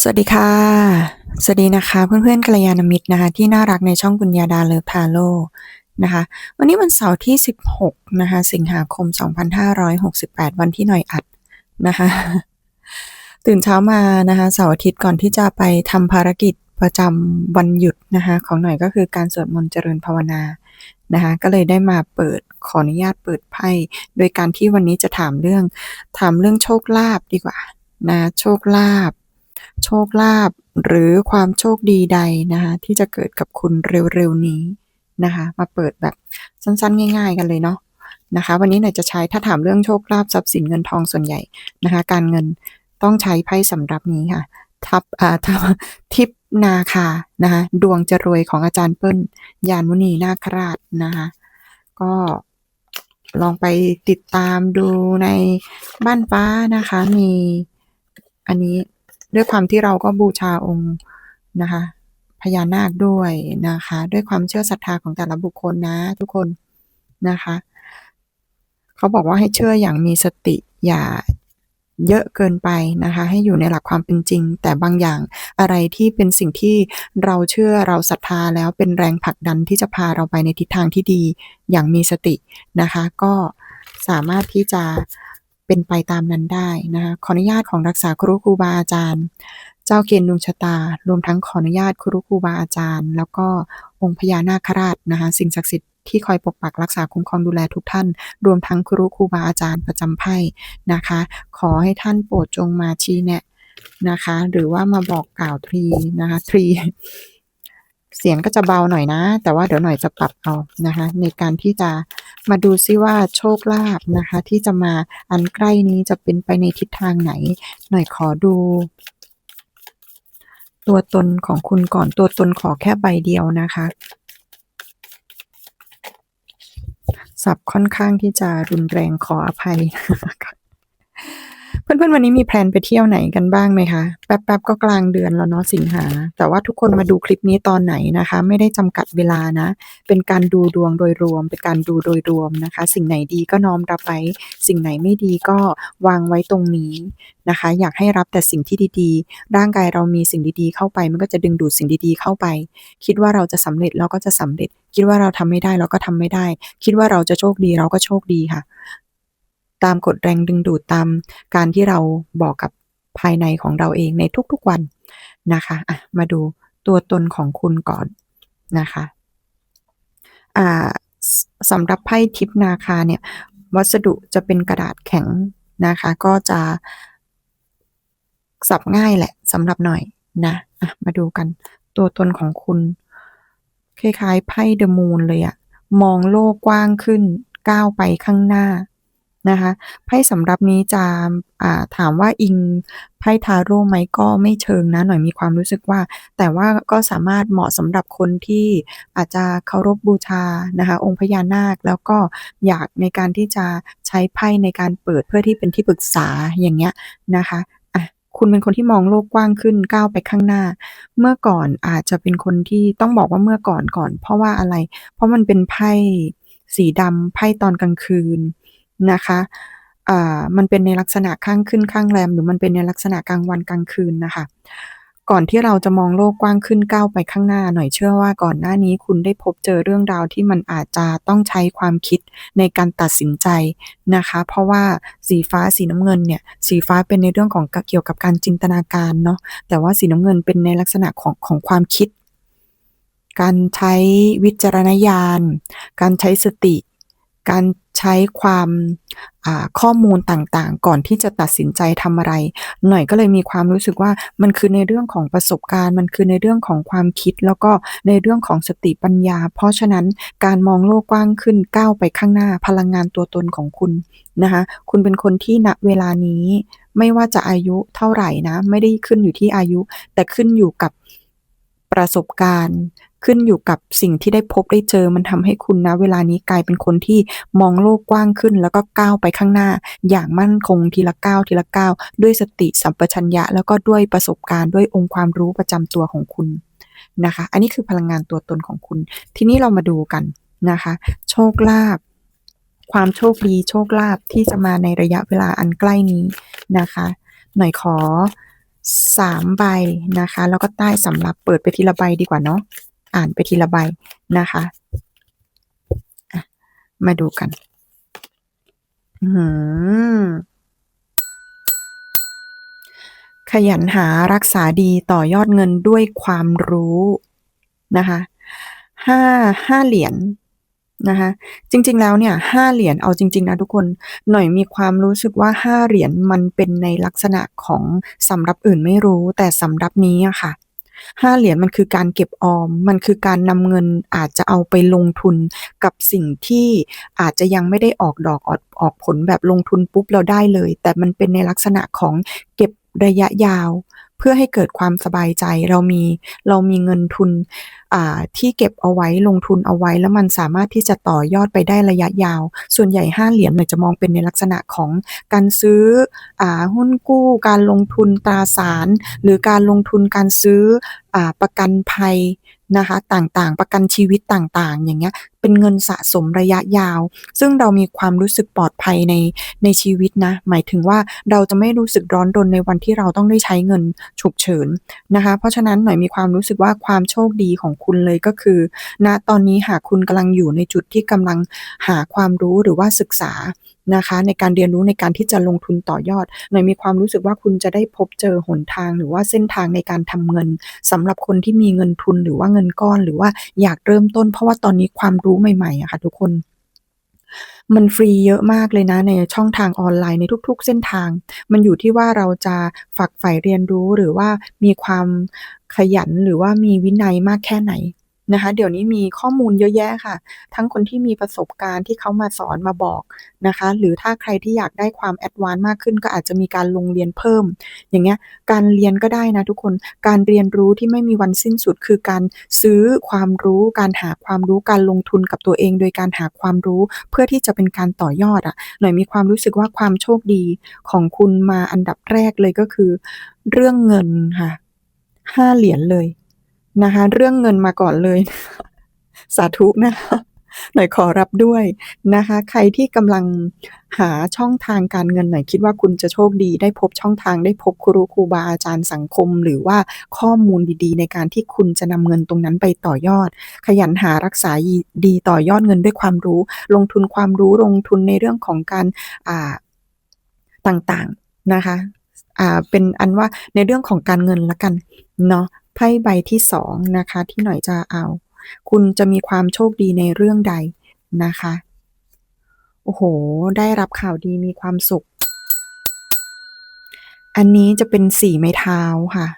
สวัสดีค่ะ สวัสดีนะคะ เพื่อนๆกัลยาณมิตรนะคะ ที่น่ารักในช่องกุญญาดาเลิฟทาโลนะคะ วันนี้วันเสาร์ที่ 16 นะคะ สิงหาคม 2568 วันที่หน่อยอัดนะคะ ตื่นเช้ามานะคะเสาร์อาทิตย์ก่อนที่จะไปทำภารกิจประจำวันหยุดนะคะ ของหน่อยก็คือการสวดมนต์เจริญภาวนานะคะก็เลยได้มาเปิดขออนุญาตเปิดไพ่โดยการที่วันนี้จะถามเรื่องถามเรื่องโชคลาภดีกว่านะโชคลาภ โชคลาภหรือความโชคดีใดนะคะที่จะเกิดกับคุณเร็วๆนี้นะคะ มาเปิดแบบสั้นๆ ง่าย ๆ กันเลยเนาะนะคะ วันนี้หน่อยจะใช้ถ้าถามเรื่องโชคลาภทรัพย์สินเงินทองส่วนใหญ่นะคะ การเงินต้องใช้ไพ่สำหรับนี้ค่ะ ทับอ่าทับทิปนาคานะคะดวงจะรวยของอาจารย์เปิ้ลยานมุนีนาคราชนะคะก็ลองไปติดตามดูในบ้านฟ้านะคะ มีอันนี้ ด้วยความที่เราก็บูชาองค์นะคะพญานาคด้วยนะคะ ด้วยความเชื่อศรัทธาของแต่ละบุคคลนะทุกคนนะคะ เขาบอกว่าให้เชื่ออย่างมีสติอย่าเยอะเกินไปนะคะ ให้อยู่ในหลักความเป็นจริง แต่บางอย่างอะไรที่เป็นสิ่งที่เราเชื่อเราศรัทธาแล้วเป็นแรงผลักดันที่จะพาเราไปในทิศทางที่ดีอย่างมีสตินะคะ ก็สามารถที่จะ เป็นไปตามนั้นได้นะคะขออนุญาตของรักษาครูครูบาอาจารย์ เจ้าเกณฑ์ดวงชะตา รวมทั้งขออนุญาตครูครูบาอาจารย์ แล้วก็องค์พญานาคราชนะคะสิ่งศักดิ์สิทธิ์ที่คอยปกปักรักษาคุ้มครองดูแลทุกท่าน รวมทั้งครูครูบาอาจารย์ประจำไพ่นะคะ ขอให้ท่านโปรดจงมาชี้แนะนะคะ หรือว่ามาบอกกล่าวทรีนะคะทรี เสียงก็จะเบาหน่อยนะ แต่ว่าเดี๋ยวหน่อยจะปรับเอานะคะ ในการที่จะมาดูซิว่าโชคลาภนะคะ ที่จะมาอันใกล้นี้จะเป็นไปในทิศทางไหน หน่อยขอดู ตัวตนของคุณก่อนตัวตนขอแค่ใบเดียวนะคะสับค่อนข้างที่จะรุนแรงขออภัยนะคะ เพื่อนๆวันนี้มีแพลนไปเที่ยวไหนกันบ้างไหมคะแป๊บๆก็กลางเดือนแล้วเนาะสิงหา แต่ว่าทุกคนมาดูคลิปนี้ตอนไหนนะคะ ไม่ได้จำกัดเวลานะ เป็นการดูดวงโดยรวม เป็นการดูโดยรวมนะคะ สิ่งไหนดีก็น้อมรับไว้ สิ่งไหนไม่ดีก็วางไว้ตรงนี้นะคะ อยากให้รับแต่สิ่งที่ดีๆ ร่างกายเรามีสิ่งดีๆ เข้าไป มันก็จะดึงดูดสิ่งดีๆเข้าไป คิดว่าเราจะสำเร็จเราก็จะสำเร็จ คิดว่าเราทำไม่ได้เราก็ทำไม่ได้ คิดว่าเราจะโชคดีเราก็โชคดีค่ะ ตามกฎแรงดึงดูดตามการที่เราบอกกับภายในของเราเองในทุกๆวันนะคะอะมาดูตัวตนของคุณก่อนนะคะอ่าสำหรับไพ่ทิปนาคาเนี่ยวัสดุจะเป็นกระดาษแข็งนะคะก็จะสับง่ายแหละสำหรับหน่อยนะอะมาดูกันตัวตนของคุณคล้ายๆไพ่เดอะมูนเลยอะมองโลกกว้างขึ้นก้าวไปข้างหน้า นะคะไพ่สำรับนี้จะาถามว่าอิงไพ่ทาโร่ไหมก็ไม่เชิงนะหน่อยมีความรู้สึกว่า แต่ว่าก็สามารถเหมาะสำหรับคนที่อาจจะเคารพบูชานะคะองค์พญานาคแล้วก็อยากในการที่จะใช้ไพ่ในการเปิดเพื่อที่เป็นที่ปรึกษาอย่างเงี้ยนะคะคุณเป็นคนที่มองโลกกว้างขึ้นก้าวไปข้างหน้า เมื่อก่อนอาจจะเป็นคนที่ต้องบอกว่าเมื่อก่อนก่อน เพราะว่าอะไร เพราะมันเป็นไพ่สีดำไพ่ตอนกลางคืน นะคะมันเป็นในลักษณะข้างขึ้นข้างแรม หรือมันเป็นในลักษณะกลางวันกลางคืนนะคะ ก่อนที่เราจะมองโลกกว้างขึ้นก้าวไปข้างหน้าหน่อยเชื่อว่าก่อนหน้านี้คุณได้พบเจอเรื่องราวที่มันอาจจะต้องใช้ความคิดในการตัดสินใจนะคะ เพราะว่าสีฟ้าสีน้ำเงินเนี่ยสีฟ้าเป็นในเรื่องของเกี่ยวกับการจินตนาการเนาะแต่ว่าสีน้ำเงินเป็นในลักษณะของของความคิด การใช้วิจารณญาณ การใช้สติ การ ใช้ความข้อมูลต่างๆ ก่อนที่จะตัดสินใจทำอะไร หน่อยก็เลยมีความรู้สึกว่ามันคือในเรื่องของประสบการณ์ มันคือในเรื่องของความคิด แล้วก็ในเรื่องของสติปัญญา เพราะฉะนั้นการมองโลกกว้างขึ้นก้าวไปข้างหน้าพลังงานตัวตนของคุณนะคะคุณเป็นคนที่ณเวลานี้ไม่ว่าจะอายุเท่าไหร่นะ ไม่ได้ขึ้นอยู่ที่อายุ แต่ขึ้นอยู่กับประสบการณ์ ขึ้นอยู่กับสิ่งที่ได้พบได้เจอมันทำให้คุณณเวลานี้กลายเป็นคนที่มองโลกกว้างขึ้น แล้วก็ก้าวไปข้างหน้า อย่างมั่นคงทีละก้าวทีละก้าวด้วยสติสัมปชัญญะ แล้วก็ด้วยประสบการณ์ด้วยองค์ความรู้ประจำตัวของคุณนะคะ อันนี้คือพลังงานตัวตนของคุณ ทีนี้เรามาดูกันนะคะ โชคลาภความโชคดีโชคลาภที่จะมาในระยะเวลาอันใกล้นี้นะคะ หน่อยขอสามใบนะคะ แล้วก็ใต้สำหรับเปิดไปทีละใบดีกว่าเนาะ อ่านไปทีละใบนะคะะมาดูกัน อืมขยันหารักษาดีต่อยอดเงินด้วยความรู้นะคะห้าห้าเหรียญนะคะจริงๆแล้วเนี่ยห้าเหรียญเอาจริง ๆ นะทุกคนหน่อยมีความรู้สึกว่าห้าเหรียญมันเป็นในลักษณะของสำรับอื่นไม่รู้แต่สำรับนี้อะค่ะ ห้าเหรียญมันคือการเก็บออม มันคือการนำเงินอาจจะเอาไปลงทุนกับสิ่งที่อาจจะยังไม่ได้ออกดอกออกออกผลแบบลงทุนปุ๊บเราได้เลย แต่มันเป็นในลักษณะของเก็บระยะยาว เพื่อให้เกิดความสบายใจเรามีเรามีเงินทุนที่เก็บเอาไว้ลงทุนเอาไว้ แล้วมันสามารถที่จะต่อยอดไปได้ระยะยาว ส่วนใหญ่ห้าเหรียญเนี่ยจะมองเป็นในลักษณะของการซื้ออหุ้นกู้ การลงทุนตราสาร หรือการลงทุนการซื้ออประกันภัยนะคะต่างๆ ประกันชีวิตต่างๆ อย่างเงี้ยเป็นเงินสะสมระยะยาว ซึ่งเรามีความรู้สึกปลอดภัยในในชีวิตนะ หมายถึงว่าเราจะไม่รู้สึกร้อนรนในวันที่เราต้องได้ใช้เงินฉุกเฉินนะคะ เพราะฉะนั้นหน่อยมีความรู้สึกว่าความโชคดีของคุณเลยก็คือณตอนนี้หากคุณกำลังอยู่ในจุดที่กำลังหาความรู้หรือว่าศึกษานะคะในการเรียนรู้ในการที่จะลงทุนต่อยอดหน่อยมีความรู้สึกว่าคุณจะได้พบเจอหนทางหรือว่าเส้นทางในการทำเงินสำหรับคนที่มีเงินทุนหรือว่าเงินก้อนหรือว่าอยากเริ่มต้น เพราะว่าตอนนี้ความรู้ใหม่ๆอะค่ะทุกคน มันฟรีเยอะมากเลยนะในช่องทางออนไลน์ในทุกๆ เส้นทาง มันอยู่ที่ว่าเราจะฝักใฝ่เรียนรู้หรือว่ามีความขยันหรือว่ามีวินัยมากแค่ไหน นะคะเดี๋ยวนี้มีข้อมูลเยอะแยะค่ะ ทั้งคนที่มีประสบการณ์ที่เขามาสอนมาบอกนะคะ หรือถ้าใครที่อยากได้ความแอดวานซ์มากขึ้น ก็อาจจะมีการลงเรียนเพิ่ม อย่างเงี้ยการเรียนก็ได้นะทุกคนการเรียนรู้ที่ไม่มีวันสิ้นสุด คือการซื้อความรู้ การหาความรู้การลงทุนกับตัวเอง โดยการหาความรู้เพื่อที่จะเป็นการต่อยอดอะหน่อยมีความรู้สึกว่าความโชคดีของคุณมาอันดับแรกเลยก็คือ เรื่องเงินค่ะห้าเหรียญเลย นะคะ เรื่องเงินมาก่อนเลย สาธุนะคะหน่อยขอรับด้วยนะคะ ใครที่กำลังหาช่องทางการเงินหน่อยคิดว่าคุณจะโชคดี ได้พบช่องทางได้พบครูครูบาอาจารย์สังคม หรือว่าข้อมูลดีๆ ในการที่คุณจะนำเงินตรงนั้นไปต่อยอด ขยันหารักษาดีต่อยอดเงินด้วยความรู้ ลงทุนความรู้ลงทุนในเรื่องของการอ่าต่างๆนะคะอ่าเป็นอันว่าในเรื่องของการเงินละกันเนาะ ไพ่ใบที่สองนะคะ ที่หน่อยจะเอา คุณจะมีความโชคดีในเรื่องใดนะคะ โอ้โห ได้รับข่าวดีมีความสุข อันนี้จะเป็นสี่ไม้เท้าค่ะ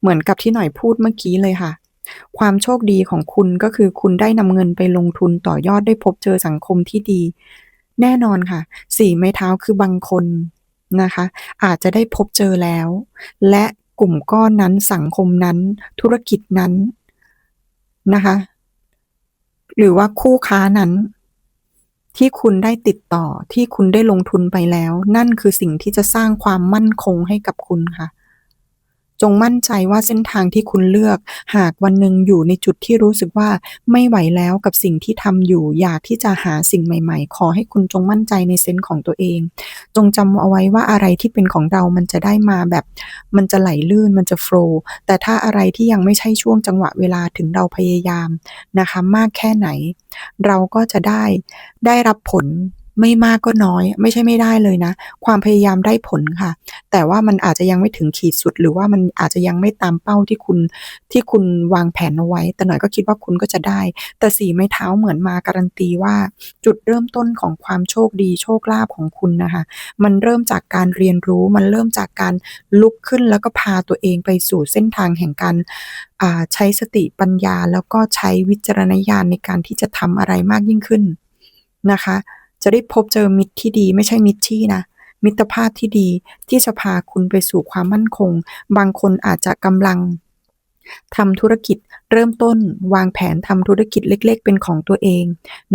เหมือนกับที่หน่อยพูดเมื่อกี้เลยค่ะ ความโชคดีของคุณก็คือคุณได้นำเงินไปลงทุนต่อยอดได้พบเจอสังคมที่ดี แน่นอนค่ะ สี่ไม้เท้าคือบางคนนะคะ อาจจะได้พบเจอแล้ว และ กลุ่มก้อนนั้นสังคมนั้น ธุรกิจนั้นนะคะ หรือว่าคู่ค้านั้น ที่คุณได้ติดต่อที่คุณได้ลงทุนไปแล้ว นั่นคือสิ่งที่จะสร้างความมั่นคงให้กับคุณค่ะ จงมั่นใจว่าเส้นทางที่คุณเลือก หากวันหนึ่งอยู่ในจุดที่รู้สึกว่าไม่ไหวแล้วกับสิ่งที่ทำอยู่ อยากที่จะหาสิ่งใหม่ ๆ ขอให้คุณจงมั่นใจในเซนส์ของตัวเอง จงจำเอาไว้ว่าอะไรที่เป็นของเรา มันจะได้มาแบบ มันจะไหลลื่น มันจะโฟล์แต่ถ้าอะไรที่ยังไม่ใช่ช่วงจังหวะเวลาถึงเราพยายามนะคะ มากแค่ไหน เราก็จะได้ได้รับผล ไม่มากก็น้อย ไม่ใช่ไม่ได้เลยนะ ความพยายามได้ผลค่ะ แต่ว่ามันอาจจะยังไม่ถึงขีดสุด หรือว่ามันอาจจะยังไม่ตามเป้าที่คุณที่คุณวางแผนเอาไว้ แต่หน่อยก็คิดว่าคุณก็จะได้ แต่สีไม้เท้าเหมือนมาการันตีว่า จุดเริ่มต้นของความโชคดีโชคลาภของคุณนะคะ มันเริ่มจากการเรียนรู้ มันเริ่มจากการลุกขึ้นแล้วก็พาตัวเองไปสู่เส้นทางแห่งการใช้สติปัญญาแล้วก็ใช้วิจารณญาณในการที่จะทำอะไรมากยิ่งขึ้นนะคะ จะได้พบเจอมิตรที่ดีไม่ใช่มิตรที่นะ มิตรภาพที่ดีที่จะพาคุณไปสู่ความมั่นคง บางคนอาจจะกำลังทำธุรกิจเริ่มต้นวางแผนทำธุรกิจเล็ก ๆ เป็นของตัวเอง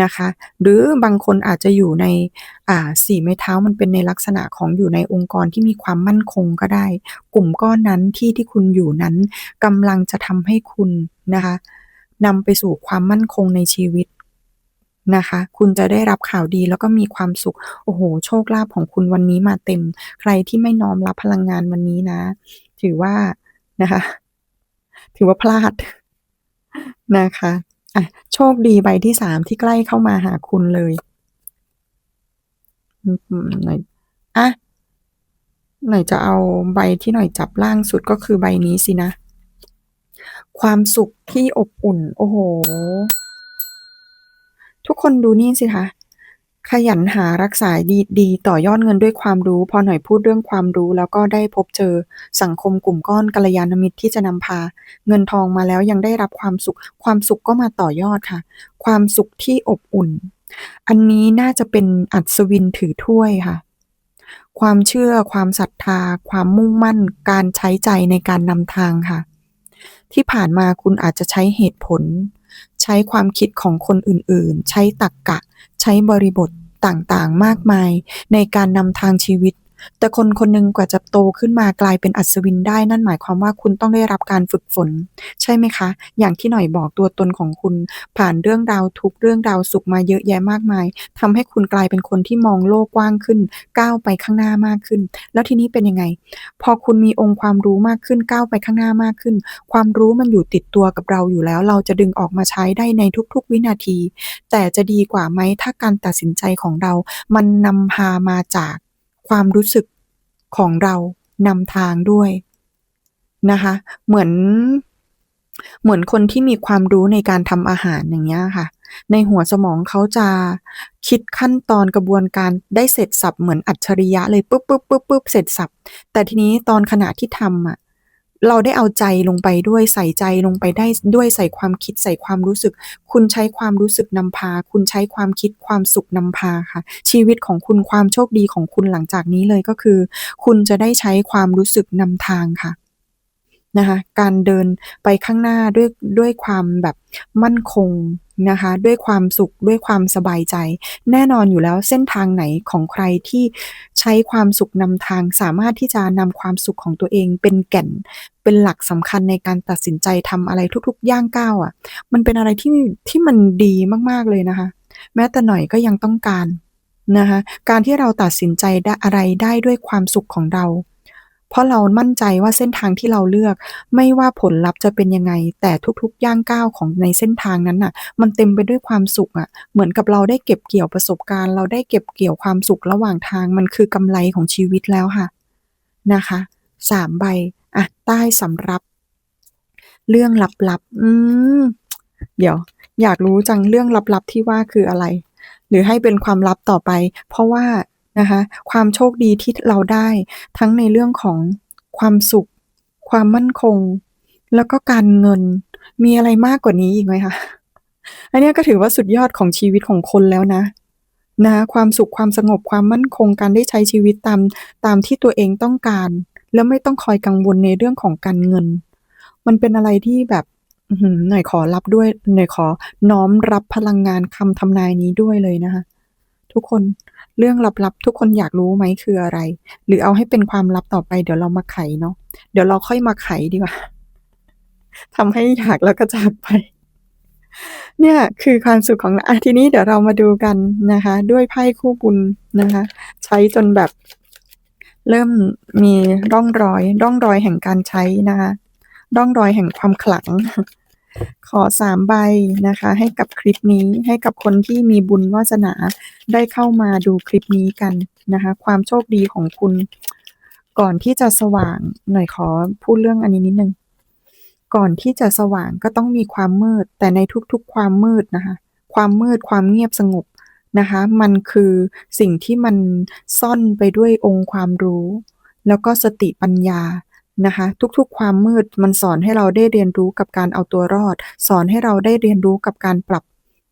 นะคะ หรือบางคนอาจจะอยู่ในอ่าสี่ไม้เท้ามันเป็นในลักษณะของอยู่ในองค์กรที่มีความมั่นคงก็ได้ กลุ่มก้อนนั้นที่ที่คุณอยู่นั้นกำลังจะทำให้คุณนะคะนำไปสู่ความมั่นคงในชีวิต นะคะ คุณจะได้รับข่าวดีแล้วก็มีความสุข โอ้โฮโชคลาภของคุณวันนี้มาเต็ม ใครที่ไม่น้อมรับพลังงานวันนี้นะ ถือว่านะคะ ถือว่าพลาดนะคะอะโชคดีใบที่3ที่ใกล้เข้ามาหาคุณเลยอื้อฮือไหน่อะไหนจะเอาใบที่หน่อยจับล่างสุดก็คือใบนี้สินะ ความสุขที่อบอุ่น โอ้โฮ ทุกคนดูนี่สิคะขยันหารักษาดีดีต่อยอดเงินด้วยความรู้ พอหน่อยพูดเรื่องความรู้ แล้วก็ได้พบเจอสังคมกลุ่มก้อนกัลยาณมิตรที่จะนำพา เงินทองมาแล้วยังได้รับความสุข ความสุขก็มาต่อยอดค่ะ ความสุขที่อบอุ่น อันนี้น่าจะเป็นอัศวินถือถ้วยค่ะ ความเชื่อ ความศรัทธา ความมุ่งมั่น การใช้ใจในการนำทางค่ะ ที่ผ่านมาคุณอาจจะใช้เหตุผล ใช้ความคิดของคนอื่นๆ ใช้ตรรกะ ใช้บริบทต่างๆ มากมาย ในการนำทางชีวิต แต่คนคนหนึ่งกว่าจะโตขึ้นมากลายเป็นอัศวินได้นั่นหมายความว่าคุณต้องได้รับการฝึกฝน ใช่ไหมคะ อย่างที่หน่อยบอกตัวตนของคุณ ผ่านเรื่องราวทุกเรื่องราวสุขมาเยอะแยะมากมายทำให้คุณกลายเป็นคนที่มองโลกกว้างขึ้น ก้าวไปข้างหน้ามากขึ้น แล้วทีนี้เป็นยังไง พอคุณมีองค์ความรู้มากขึ้นก้าวไปข้างหน้ามากขึ้น ความรู้มันอยู่ติดตัวกับเราอยู่แล้ว เราจะดึงออกมาใช้ได้ในทุก ๆ วินาที แต่จะดีกว่าไหมถ้าการตัดสินใจของเรา มันนำพามาจาก ความรู้สึกของเรานำทางด้วยนะคะ เหมือน เหมือนคนที่มีความรู้ในการทำอาหารอย่างเงี้ยค่ะ ในหัวสมองเขาจะคิดขั้นตอนกระบวนการได้เสร็จสับเหมือนอัจฉริยะเลยปุ๊บปุ๊บปุ๊บปุ๊บเสร็จสับแต่ทีนี้ตอนขณะที่ทำอะ เราได้เอาใจลงไปด้วยใส่ใจลงไปได้ด้วยใส่ความคิดใส่ความรู้สึก คุณใช้ความรู้สึกนำพา คุณใช้ความคิดความสุขนำพาค่ะ ชีวิตของคุณความโชคดีของคุณหลังจากนี้เลยก็คือ คุณจะได้ใช้ความรู้สึกนำทางค่ะนะคะการเดินไปข้างหน้าด้วยด้วยความแบบมั่นคงนะคะ ด้วยความสุขด้วยความสบายใจ แน่นอนอยู่แล้วเส้นทางไหนของใครที่ใช้ความสุขนำทาง สามารถที่จะนำความสุขของตัวเอง เป็นแก่น เป็นหลักสำคัญในการตัดสินใจทำอะไรทุก ๆ ย่างก้าวอะมันเป็นอะไรที่ที่มันดีมากๆเลยนะคะ แม้แต่หน่อยก็ยังต้องการนะคะ การที่เราตัดสินใจได้อะไรได้ด้วยความสุขของเรา เพราะเรามั่นใจว่าเส้นทางที่เราเลือก ไม่ว่าผลลัพธ์จะเป็นยังไง แต่ทุกๆ ย่างก้าวของในเส้นทางนั้นน่ะ มันเต็มไปด้วยความสุขอะเหมือนกับเราได้เก็บเกี่ยวประสบการณ์ เราได้เก็บเกี่ยวความสุขระหว่างทาง มันคือกำไรของชีวิตแล้วค่ะ นะคะ3ใบอะใต้สำรับ เรื่องลับๆ อืม เดี๋ยว อยากรู้จังเรื่องลับๆที่ว่าคืออะไร?หรือให้เป็นความลับต่อไป เพราะว่า นะคะ ความโชคดีที่เราได้ทั้งในเรื่องของความสุข ความมั่นคง แล้วก็การเงิน มีอะไรมากกว่านี้อีกไหมคะ?อันนี้ก็ถือว่าสุดยอดของชีวิตของคนแล้วนะนะความสุขความสงบความมั่นคงการได้ใช้ชีวิตตามตามที่ตัวเองต้องการ แล้วไม่ต้องคอยกังวลในเรื่องของการเงิน มันเป็นอะไรที่แบบหน่อยขอรับด้วยหน่อยขอน้อมรับพลังงานคำทำนายนี้ด้วยเลยนะคะ ทุกคน เรื่องลับๆ ทุกคนอยากรู้ไหมคืออะไร?หรือเอาให้เป็นความลับต่อไปเดี๋ยวเรามาไขเนาะเดี๋ยวเราค่อยมาไขดีกว่าทำให้อยากแล้วก็จากไป เนี่ยคือความสุขของอะทีนี้เดี๋ยวเรามาดูกันนะคะ ด้วยไพ่คู่บุญนะคะ ใช้จนแบบ เริ่มมีร่องรอย ร่องรอยแห่งการใช้นะคะร่องรอยแห่งความขลัง ขอ3ใบนะคะ ให้กับคลิปนี้ให้กับคนที่มีบุญวาสนาได้เข้ามาดูคลิปนี้กันนะคะ ความโชคดีของคุณ ก่อนที่จะสว่างหน่อยขอพูดเรื่องอันนี้นิดหนึ่งก่อนที่จะสว่างก็ต้องมีความมืด แต่ในทุกๆ ความมืดนะคะ ความมืดความเงียบสงบนะคะ มันคือสิ่งที่มันซ่อนไปด้วยองค์ความรู้ แล้วก็สติปัญญา นะคะ ทุกๆ ความมืดมันสอนให้เราได้เรียนรู้กับการเอาตัวรอด สอนให้เราได้เรียนรู้กับการปรับ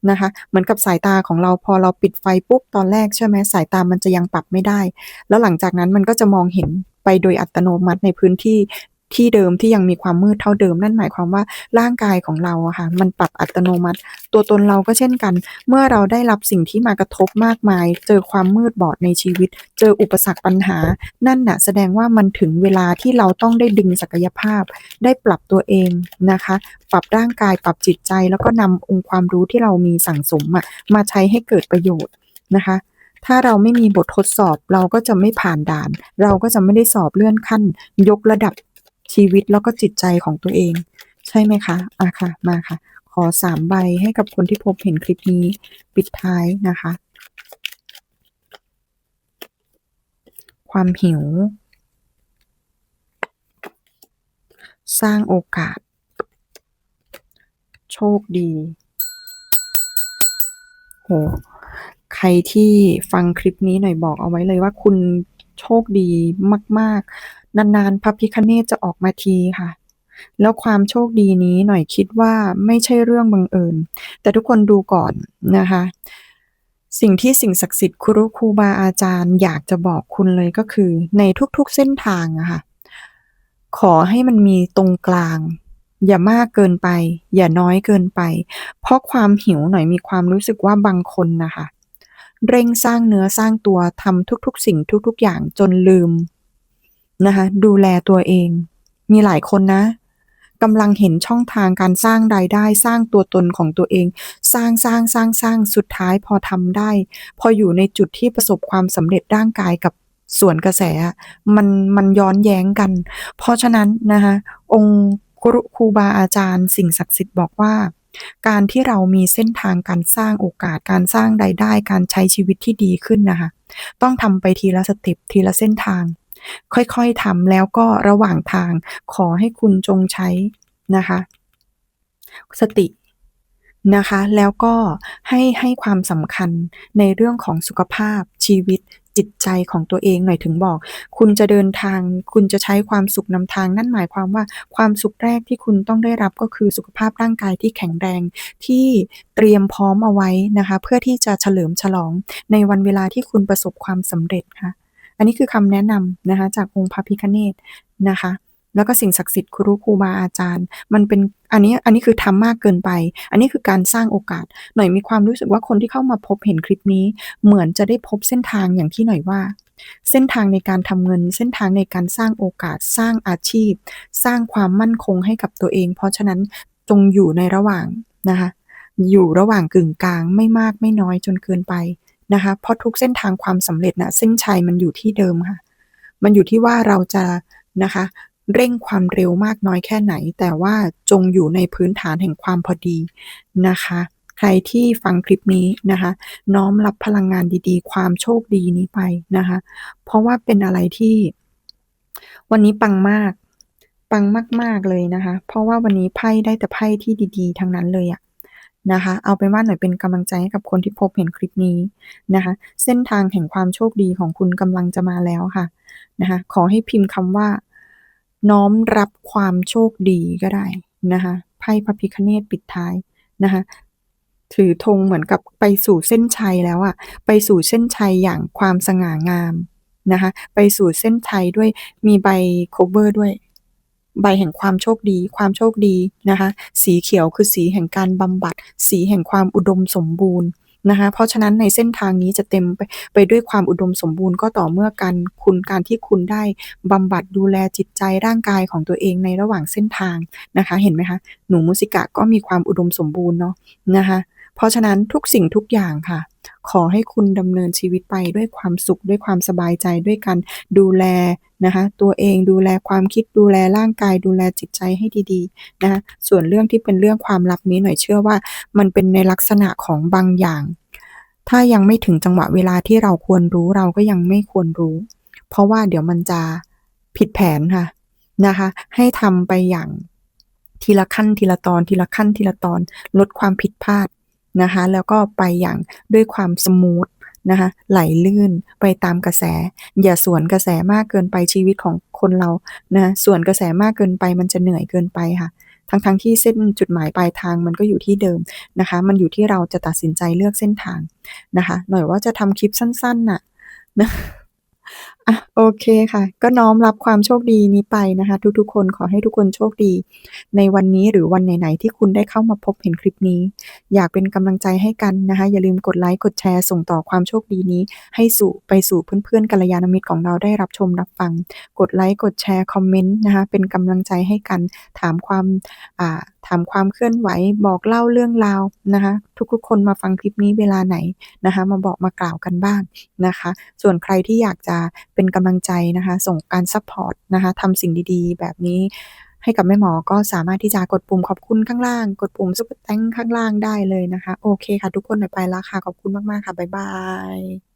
นะคะ เหมือนกับสายตาของเราพอเราปิดไฟปุ๊บตอนแรกใช่ไหมสายตามันจะยังปรับไม่ได้ แล้วหลังจากนั้นมันก็จะมองเห็นไปโดยอัตโนมัติในพื้นที่ ที่เดิมที่ยังมีความมืดเท่าเดิม นั่นหมายความว่าร่างกายของเราอะค่ะมันปรับอัตโนมัติ ตัวตนเราก็เช่นกัน เมื่อเราได้รับสิ่งที่มากระทบมากมาย เจอความมืดบอดในชีวิต เจออุปสรรคปัญหา นั่นน่ะแสดงว่ามันถึงเวลาที่เราต้องได้ดึงศักยภาพ ได้ปรับตัวเองนะคะ ปรับร่างกายปรับจิตใจ แล้วก็นำองค์ความรู้ที่เรามีสั่งสมอะมาใช้ให้เกิดประโยชน์นะคะถ้าเราไม่มีบททดสอบเราก็จะไม่ผ่านด่าน เราก็จะไม่ได้สอบเลื่อนขั้น ยกระดับ ชีวิตแล้วก็จิตใจของตัวเอง ใช่ไหมคะอะค่ะมาค่ะ ขอสามใบให้กับคนที่พบเห็นคลิปนี้ปิดท้ายนะคะ ความหิว สร้างโอกาส โชคดีโหใครที่ฟังคลิปนี้หน่อยบอกเอาไว้เลยว่าคุณโชคดีมาก ๆ นานๆพระพิฆเนศจะออกมาทีค่ะ แล้วความโชคดีนี้หน่อยคิดว่าไม่ใช่เรื่องบังเอิญ แต่ทุกคนดูก่อนนะคะ สิ่งที่สิ่งศักดิ์สิทธิ์ครูครูบาอาจารย์อยากจะบอกคุณเลยก็คือ ในทุกๆเส้นทางอะค่ะ ขอให้มันมีตรงกลางอย่ามากเกินไป อย่าน้อยเกินไป เพราะความหิวหน่อยมีความรู้สึกว่าบางคนนะคะ เร่งสร้างเนื้อสร้างตัวทำทุกๆ สิ่งทุก ๆ อย่างจนลืม นะคะดูแลตัวเอง มีหลายคนนะกำลังเห็นช่องทางการสร้างรายได้สร้างตัวตนของตัวเอง สร้างสร้างสร้างสร้างสุดท้ายพอทำได้ พออยู่ในจุดที่ประสบความสำเร็จร่างกายกับส่วนกระแสมันมันย้อนแย้งกัน เพราะฉะนั้นนะคะองค์ครูครูบาอาจารย์ สิ่งศักดิ์สิทธิ์บอกว่า การที่เรามีเส้นทางการสร้างโอกาสการสร้างรายได้การใช้ชีวิตที่ดีขึ้นนะคะต้องทำไปทีละสเต็ปทีละเส้นทาง ค่อยๆทำแล้วก็ระหว่างทางขอให้คุณจงใช้นะคะ สตินะคะ แล้วก็ให้ให้ความสำคัญในเรื่องของสุขภาพชีวิตจิตใจของตัวเองหน่อยถึงบอก คุณจะเดินทาง คุณจะใช้ความสุขนำทาง นั่นหมายความว่าความสุขแรกที่คุณต้องได้รับก็คือสุขภาพร่างกายที่แข็งแรง ที่เตรียมพร้อมเอาไว้นะคะ เพื่อที่จะเฉลิมฉลองในวันเวลาที่คุณประสบความสำเร็จค่ะ อันนี้คือคำแนะนำนะคะจากองค์พระพิฆเนศนะคะ แล้วก็สิ่งศักดิ์สิทธิ์ครูครูบาอาจารย์ มันเป็นอันนี้อันนี้คือทำมากเกินไป อันนี้คือการสร้างโอกาส หน่อยมีความรู้สึกว่าคนที่เข้ามาพบเห็นคลิปนี้ เหมือนจะได้พบเส้นทางอย่างที่หน่อยว่า เส้นทางในการทำเงิน เส้นทางในการสร้างโอกาส สร้างอาชีพ สร้างความมั่นคงให้กับตัวเอง เพราะฉะนั้นจงอยู่ในระหว่างนะคะอยู่ระหว่างกึ่งกลางไม่มากไม่น้อยจนเกินไป นะคะเพราะทุกเส้นทางความสำเร็จนะเส้นชัยมันอยู่ที่เดิมค่ะ มันอยู่ที่ว่าเราจะนะคะเร่งความเร็วมากน้อยแค่ไหน แต่ว่าจงอยู่ในพื้นฐานแห่งความพอดีนะคะ ใครที่ฟังคลิปนี้นะคะ น้อมรับพลังงานดีๆ ความโชคดีนี้ไปนะคะ เพราะว่าเป็นอะไรที่ วันนี้ปังมาก ปังมากๆเลยนะคะ เพราะว่าวันนี้ไพ่ได้แต่ไพ่ที่ดี ๆ ทั้งนั้นเลยอะ นะคะ เอาเป็นว่าหน่อยเป็นกำลังใจให้กับคนที่พบเห็นคลิปนี้นะคะ เส้นทางแห่งความโชคดีของคุณกำลังจะมาแล้วค่ะนะคะ ขอให้พิมพ์คำว่า น้อมรับความโชคดีก็ได้นะคะไพ่พระพิฆเนศปิดท้ายนะคะถือธงเหมือนกับไปสู่เส้นชัยแล้วอะไปสู่เส้นชัยอย่างความสง่างามนะคะ ไปสู่เส้นชัยด้วยมีใบ cover ด้วย ใบแห่งความโชคดี ความโชคดีนะคะ สีเขียวคือสีแห่งการบำบัด สีแห่งความอุดมสมบูรณ์นะคะ เพราะฉะนั้นในเส้นทางนี้จะเต็มไปไปด้วยความอุดมสมบูรณ์ก็ต่อเมื่อการคุณการที่คุณได้บำบัดดูแลจิตใจร่างกายของตัวเองในระหว่างเส้นทางนะคะ เห็นไหมคะ หนูมุสิกะก็มีความอุดมสมบูรณ์เนาะนะคะ เพราะฉะนั้นทุกสิ่งทุกอย่างค่ะ ขอให้คุณดำเนินชีวิตไปด้วยความสุขด้วยความสบายใจด้วยการดูแลนะคะตัวเองดูแลความคิดดูแลร่างกาย ดูแลจิตใจให้ดีๆนะคะส่วนเรื่องที่เป็นเรื่องความลับนี้หน่อยเชื่อว่า มันเป็นในลักษณะของบางอย่าง ถ้ายังไม่ถึงจังหวะเวลาที่เราควรรู้เราก็ยังไม่ควรรู้ เพราะว่าเดี๋ยวมันจะผิดแผนค่ะนะคะ ให้ทำไปอย่างทีละขั้นทีละตอนทีละขั้นทีละตอนลดความผิดพลาด นะคะแล้วก็ไปอย่างด้วยความสมูทนะคะไหลลื่นไปตามกระแส อย่าสวนกระแสมากเกินไปชีวิตของคนเรานะส่วนกระแสมากเกินไปมันจะเหนื่อยเกินไปค่ะทั้งๆทที่เส้นจุดหมายปลายทางมันก็อยู่ที่เดิมนะคะ มันอยู่ที่เราจะตัดสินใจเลือกเส้นทางนะคะ หน่อยว่าจะทำคลิปสั้นๆน่ะนะ อะโอเคค่ะ ก็น้อมรับความโชคดีนี้ไปนะคะ ทุกๆคนขอให้ทุกคนโชคดี ในวันนี้หรือวันไหนๆที่คุณได้เข้ามาพบเห็นคลิปนี้ อยากเป็นกำลังใจให้กันนะคะ อย่าลืมกดไลก์กดแชร์ส่งต่อความโชคดีนี้ ให้สู่ไปสู่เพื่อนๆกัลยาณมิตรของเราได้รับชมรับฟัง กดไลก์กดแชร์คอมเมนต์นะคะเป็นกำลังใจให้กันถามความอ่าถามความเคลื่อนไหวบอกเล่าเรื่องราวนะคะ ทุกๆ คนมาฟังคลิปนี้เวลาไหนนะคะ มาบอกมากล่าวกันบ้างนะคะ ส่วนใครที่อยากจะเป็นกำลังใจนะคะ ส่งการซัปพอร์ตนะคะทำสิ่งดีๆ แบบนี้ให้กับแม่หมอก็สามารถที่จะกดปุ่มขอบคุณข้างล่าง กดปุ่ม Super Thanks ข้างล่างได้เลยนะคะ โอเคค่ะทุกคนไปแล้วค่ะ ขอบคุณมาก ๆ ค่ะ บ๊ายบาย